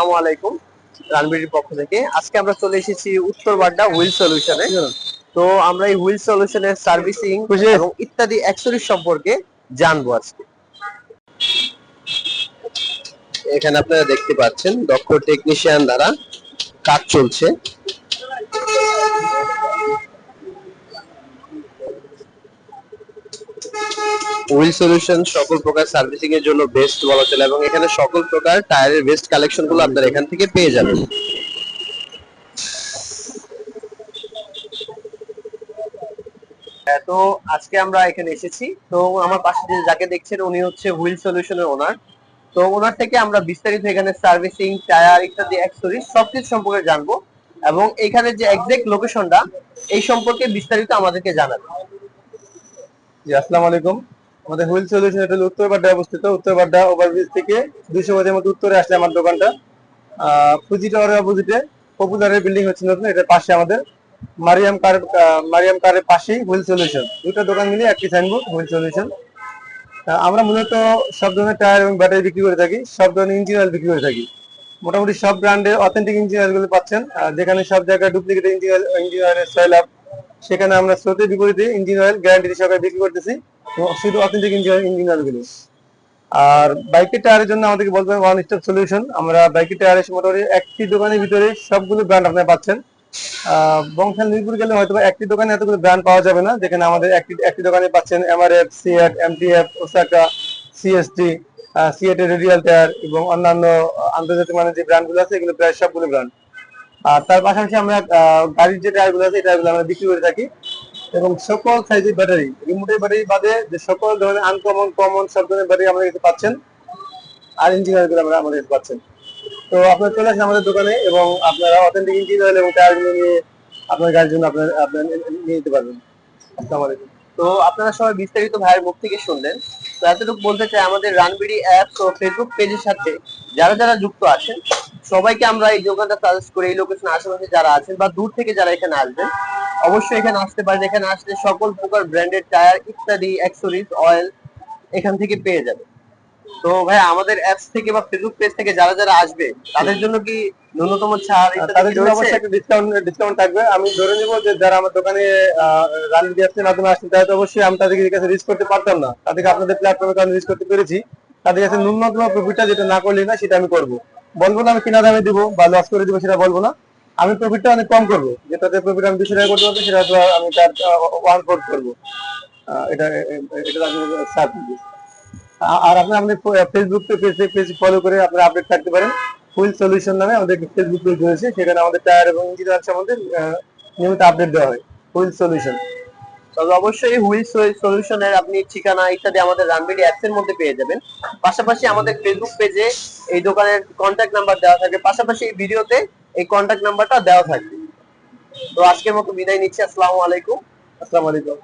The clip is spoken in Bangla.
আসসালামু আলাইকুম রানবিডির পক্ষ থেকে। আজকে আমরা চলে এসেছি উত্তর বাড্ডা হুইল সলিউশনে। তো আমরা এই হুইল সলিউশনের সার্ভিসিং এবং ইত্যাদি অ্যাক্সেসরিজ সম্পর্কে জানব আজকে। এখানে আপনারা দেখতে পাচ্ছেন দক্ষ টেকনিশিয়ান দ্বারা কাজ চলছে। হুইল সলিউশন সকল প্রকার সার্ভিসিং এর জন্য বেস্ট বলা চলে এবং এখানে সকল প্রকার টায়ারের বেস্ট কালেকশনগুলো আপনারা এখান থেকে পেয়ে যাবেন। হ্যাঁ, তো আজকে আমরা এখানে এসেছি। তো আমার পাশে যে যাকে দেখছেন উনি হচ্ছে হুইল সলিউশনের ওনার তো ওনার থেকে আমরা বিস্তারিত এখানে সার্ভিসিং টায়ার ইত্যাদি অ্যাক্সেসরিজ সবকিছু সম্পর্কে জানব এবং এখানে যে এক্সাক্ট লোকেশনটা এই সম্পর্কে বিস্তারিত আমাদেরকে জানাবে জি আসসালামু আলাইকুম। আমাদের হুইল সলিউশন এটা উত্তর বাড্ডায় অবস্থিত। উত্তর বাড্ডা ওভারব্রিজ থেকে দুইশো গজের মতো উত্তরে আসলে আমার দোকানটা। ফুজি টাওয়ারের অপোজিটে পপুলারের বিল্ডিং হচ্ছে নতুন, এটার পাশে আমাদের। মারিয়াম কার মারিয়াম কারের পাশেই হুইল সলিউশন। দুটো দোকান মিলে একটি সাইনবোর্ড হুইল সলিউশন। আমরা মূলত সব ধরনের টায়ার এবং ব্যাটারি বিক্রি করে থাকি, সব ধরনের ইঞ্জিন অয়েল বিক্রি করে থাকি। মোটামুটি সব ব্র্যান্ডের অথেন্টিক ইঞ্জিন অয়েলগুলো পাচ্ছেন। যেখানে সব জায়গায় ডুপ্লিকেট ইঞ্জিন অয়েল ইঞ্জিন অয়েলের সয়েল আপ সেখানে আমরা স্রোতের বিপরীতে ইঞ্জিন অয়েল গ্যারান্টি সহকারে বিক্রি করতেছি। শুধু অথেন্টিক ইঞ্জিন ইঞ্জিনগুলো আর বাইকের টায়ারের জন্য আমাদেরকে বলতে হবে ওয়ান স্টপ সলিউশন আমরা বাইকের টায়ারের মোটামুটি একটি দোকানের ভিতরে সবগুলো ব্র্যান্ড আপনারা পাচ্ছেন। বংশাল মিরপুর গেলে হয়তো একটি দোকানে এতগুলো ব্র্যান্ড পাওয়া যাবে না, যেখানে আমাদের একটি একটি দোকানে পাচ্ছেন MRF CEAT MTF Osaka CST CEAT এর রেডিয়াল টায়ার এবং অন্যান্য আন্তর্জাতিক মানের যে ব্র্যান্ডগুলো আছে, এগুলো প্রায় সবগুলো ব্র্যান্ড আর তার পাশাপাশি আমরা গাড়ির যে টায়ারগুলো আছে, এই টায়ারগুলো আমরা বিক্রি করে থাকি। এবং সকল সাইজের ব্যাটারি রিমোটের ব্যাটারি বাদে যে সকল ধরনের আনকমন কমন সব ধরনের ব্যাটারি আমাদের কাছে পাচ্ছেন। আর ইঞ্জিনিয়ারগুলো আমরা আমাদের কাছে পাচ্ছেন। তো আপনারা চলে আসেন আমাদের দোকানে এবং আপনারা অথেন্টিক ইঞ্জিনিয়ার এবং টায়ারগুলো নিয়ে আপনার গাড়ির জন্য আপনার আপনার নিয়ে নিতে পারবেন। আসসালামু আলাইকুম। তো আপনারা সবাই বিস্তারিত ভাইয়ের মুখ থেকে শুনলেন। তো এতটুকু বলতে চাই, আমাদের রানবিডি অ্যাপ ও ফেসবুক পেজের সাথে যারা যারা যুক্ত আছেন, সবাইকে আমরা এই দোকানটা সাজেস্ট করি, এই লোকেশন আশেপাশে যারা আছেন বা দূর থেকে যারা এখানে আসবেন অবশ্যই এখানে আসতে পারেন। এখানে আসলে সকল প্রকার ব্র্যান্ডেড টায়ার ইত্যাদি অ্যাক্সেসরিজ অয়েল এখান থেকে পেয়ে যাবে তো ভাই আমাদের অ্যাপস থেকে বা ফেসবুক পেজ থেকে যারা যারা আসবে তাদের জন্য কি ন্যূনতম ছাড় তাদের জন্য অবশ্যই একটা ডিসকাউন্ট ডিসকাউন্ট থাকবে। আমি ধরে নিব যে যারা আমার দোকানে রানি গ্যাসের মাধ্যমে আসছেন তারা তো অবশ্যই আমি তাদের কাছে রিচ করতে পারতাম না। তাদেরকে আপনাদের প্ল্যাটফর্মে কারণে রিচ করতে পেরেছি। তাদের কাছে ন্যূনতম প্রফিটটা যেটা না করলে না সেটা আমি করব। বলব না আমি কিনা দামে দিব বা লস করে দিব সেটা বলব না। আমি প্রফিটটা অনেক কম করব। যেটাতে প্রফিট আমি দুশো টাকা করতে পারব, সেটা আমি তার ওয়ান ফোর্থ করব। এটা এটা আমি সার্চ আর আপনি আমাদের ফেসবুক পেজ পেজ ফলো করে আপনারা আপডেট থাকতে পারেন। হুইল সলিউশন নামে আমাদের ফেসবুক পেজ রয়েছে, সেখানে আমাদের টায়ার এবং ইঞ্জিন সম্বন্ধে নিয়মিত আপডেট দেওয়া হয়। হুইল সলিউশন তবে অবশ্যই হুইল সলিউশনের আপনি ঠিকানা ইত্যাদি আমাদের রানবিডি অ্যাপস এর মধ্যে পেয়ে যাবেন। পাশাপাশি আমাদের ফেসবুক পেজে এই দোকানের কন্ট্যাক্ট নাম্বার দেওয়া থাকবে পাশাপাশি এই ভিডিওতে এই কন্ট্যাক্ট নাম্বারটা দেওয়া থাকবে। তো আজকের মতো বিদায় নিচ্ছি। আসসালামু আলাইকুম। আসসালামু আলাইকুম।